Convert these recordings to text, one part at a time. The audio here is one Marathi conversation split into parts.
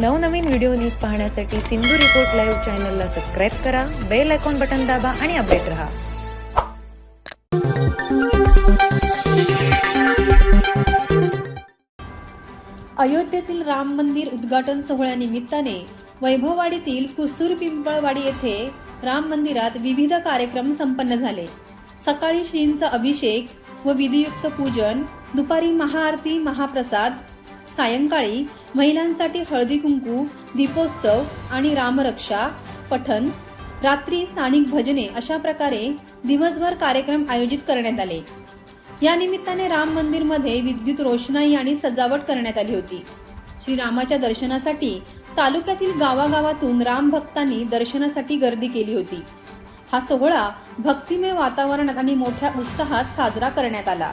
नवनवीन व्हिडिओ न्यूज पाहण्यासाठी सिंधू रिपोर्ट लाईव्ह चॅनलला सबस्क्राईब करा बेल आयकॉन बटन दाबा आणि अपडेट रहा. अयोध्येतील राम मंदिर उद्घाटन सोहळ्यानिमित्ताने वैभववाडीतील कुसूर पिंपळवाडी येथे राम मंदिरात विविध कार्यक्रम संपन्न झाले. सकाळी श्रींचा अभिषेक व विधियुक्त पूजन दुपारी महाआरती महाप्रसाद सायंकाळी महिलांसाठी हळदी कुंकू दीपोत्सव आणि रामरक्षा पठन रात्री स्थानिक भजने अशा प्रकारे दिवसभर कार्यक्रम आयोजित करण्यात आले. या निमित्ताने राम मंदिरमध्ये विद्युत रोषणाई आणि सजावट करण्यात आली होती. श्रीरामाच्या दर्शनासाठी तालुक्यातील गावागावातून राम भक्तांनी दर्शनासाठी गर्दी केली होती. हा सोहळा भक्तिमय वातावरणात आणि मोठ्या उत्साहात साजरा करण्यात आला.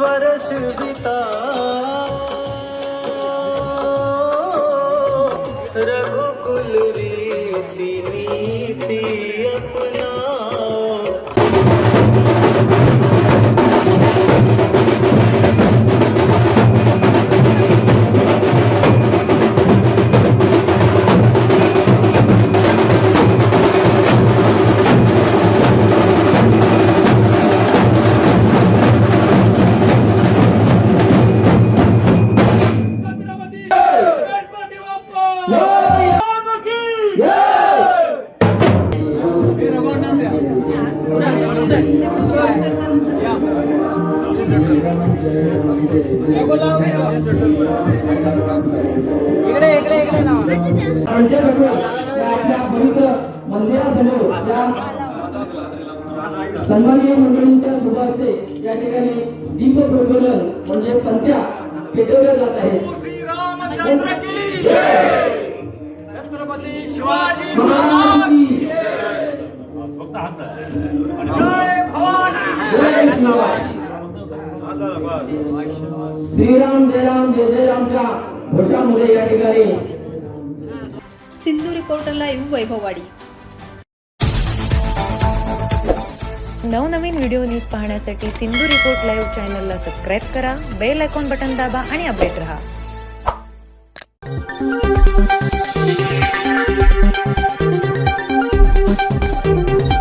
वर्ष बिता। रघुकुल रीति नीति अपना इकडे इकडे इकडे आपल्या पवित्र मंदिरासमोर सन्माननीय मंडळींच्या शुभ या ठिकाणी दीप प्रज्वलन म्हणजे पंत्या पेटवल्या जात आहेत. श्रीराम जय राम जय जय रामच्या घोषामध्ये या ठिकाणी सिंधू रिपोर्टर लाईव्ह वैभववाडी. नवनवीन व्हिडिओ न्यूज पाहण्यासाठी सिंधू रिपोर्ट लाईव्ह चॅनलला सबस्क्राईब करा बेल आयकॉन बटन दाबा आणि अपडेट रहा.